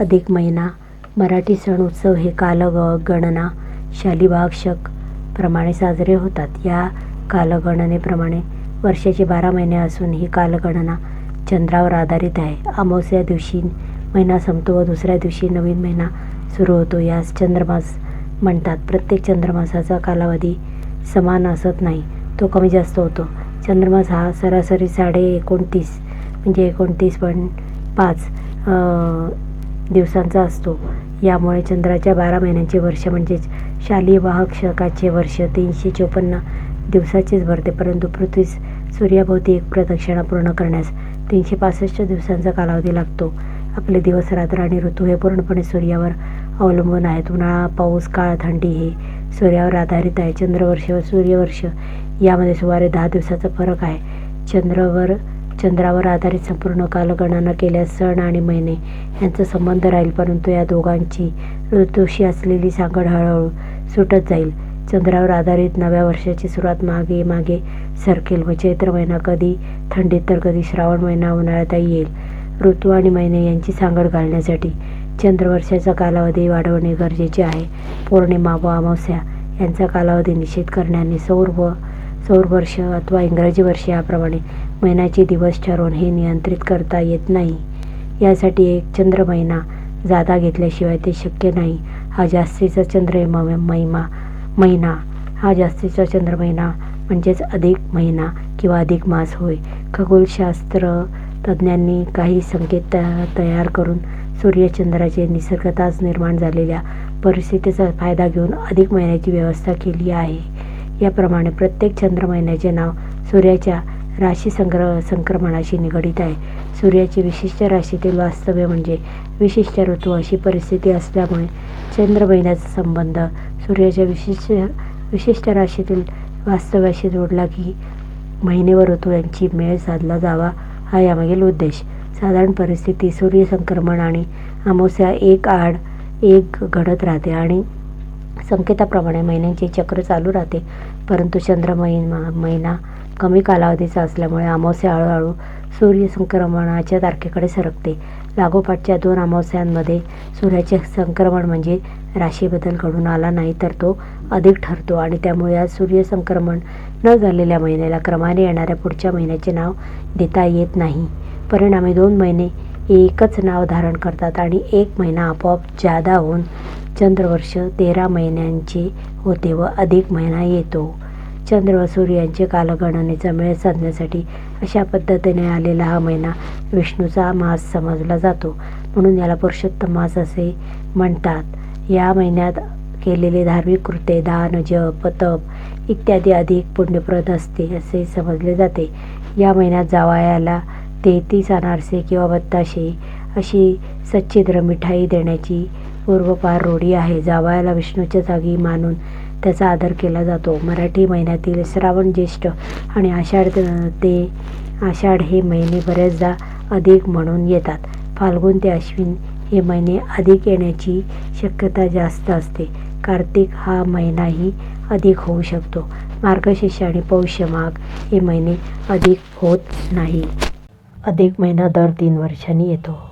अधिक महिना मराठी सण उत्सव हे कालगणना शालिवाहक प्रमाणे साजरे होतात. या कालगणनेप्रमाणे वर्षाचे बारा महिने असून ही कालगणना चंद्रावर आधारित आहे. अमावस्या दिवशी महिना संपतो व दुसऱ्या दिवशी नवीन महिना सुरू होतो. यास चंद्रमास म्हणतात. प्रत्येक चंद्रमासाचा कालावधी समान असत नाही. तो कमी जास्त होतो. चंद्रमास हा सरासरी साडे एकोणतीस म्हणजे एकोणतीस पॉईंट पाच दिवसांचा असतो. यामुळे चंद्राच्या बारा महिन्यांचे वर्ष म्हणजेच शालीय वाहक शकाचे वर्ष तीनशे चोपन्न दिवसाचेच भरते. परंतु पृथ्वीस सूर्याभोवती एक प्रदक्षिणा पूर्ण करण्यास तीनशे पासष्ट दिवसांचा कालावधी लागतो. आपले दिवस, रात्र आणि ऋतू हे पूर्णपणे सूर्यावर अवलंबून आहेत. उन्हाळा, पाऊस, काळ, थंडी हे सूर्यावर आधारित आहे. चंद्रवर्ष व सूर्यवर्ष यामध्ये सुमारे दहा दिवसाचा फरक आहे. चंद्रावर चंद्रावर आधारित संपूर्ण कालगणना केल्यास सण आणि महिने यांचा संबंध राहील परंतु या दोघांची ऋतूशी असलेली सांगड हळूहळू सुटत जाईल. चंद्रावर आधारित नव्या वर्षाची सुरुवात मागे मागे सरकेल व चैत्र महिना कधी थंडीत तर कधी श्रावण महिना उन्हाळ्यातही येईल. ऋतू आणि महिने यांची सांगड घालण्यासाठी चंद्रवर्षाचा कालावधी वाढवणे गरजेचे आहे. पौर्णिमा व अमावस्या यांचा कालावधी निश्चित करण्याने सौर व सौर वर्ष अथवा इंग्रजी वर्ष याप्रमाणे महिन्याचे दिवस ठरवून हे नियंत्रित करता येत नाही. यासाठी एक चंद्र महिना जादा घेतल्याशिवाय ते शक्य नाही. हा जास्तीचा चंद्र महिना हा जास्तीचा चंद्र महिना म्हणजेच अधिक महिना किंवा अधिक मास होय. खगोलशास्त्र तज्ज्ञांनी काही संकेत तयार करून सूर्यचंद्राचे निसर्गताच निर्माण झालेल्या परिस्थितीचा फायदा घेऊन अधिक महिन्याची व्यवस्था केली आहे. याप्रमाणे प्रत्येक चंद्र महिन्याचे नाव सूर्याच्या राशी संग्र संक्रमणाशी निगडित आहे. सूर्याचे विशिष्ट राशीतील वास्तव्य म्हणजे विशिष्ट ऋतू अशी परिस्थिती असल्यामुळे चंद्र महिन्याचा संबंध सूर्याच्या विशिष्ट विशिष्ट राशीतील वास्तव्याशी जोडला की महिने व ऋतू यांची मेळ साधला जावा हा यामागील उद्देश. साधारण परिस्थिती सूर्यसंक्रमण आणि अमावास्या एक आड एक घडत राहते आणि संकेताप्रमाणे महिन्यांचे चक्र चालू राहते. परंतु चंद्र महिना कमी कालावधीचा असल्यामुळे अमावस्या हळूहळू सूर्य संक्रमणाच्या तारखेकडे सरकते. लागोपाठच्या दोन अमावस्यांमध्ये सूर्याचे संक्रमण म्हणजे राशीबदल घडून आला नाही तर तो अधिक ठरतो आणि त्यामुळे या सूर्यसंक्रमण न झालेल्या महिन्याला क्रमाने येणाऱ्या पुढच्या महिन्याचे नाव देता येत नाही. परिणामी दोन महिने एकच नाव धारण करतात आणि एक महिना आपोआप जादा होऊन चंद्रवर्ष तेरा महिन्यांचे होते व अधिक महिना येतो. चंद्र व सूर्यांचे कालगणनेचा मेळ साधण्यासाठी अशा पद्धतीने आलेला हा महिना विष्णूचा मास समजला जातो. म्हणून याला पुरुषोत्तम मास असे म्हणतात. या महिन्यात केलेले धार्मिक कृत्य, दान, जप, तप इत्यादी अधिक पुण्यप्रद असते असे समजले जाते. या महिन्यात जावयाला तेहतीस अनारसे किंवा बत्ताशे अशी सच्छिद्र मिठाई देण्याची पूर्वापार रूढी आहे. जावयाला विष्णूच्या जागी मानून त्याचा आदर केला जातो. मराठी महिन्यातील श्रावण, ज्येष्ठ आणि आषाढ ते आषाढ हे महिने बऱ्याचदा अधिक म्हणून येतात. फाल्गुन ते अश्विन हे महिने अधिक येण्याची शक्यता जास्त असते. कार्तिक हा महिनाही अधिक होऊ शकतो. मार्गशीर्ष आणि पौष, माघ हे महिने अधिक होत नाही. अधिक महिना दर तीन वर्षांनी येतो.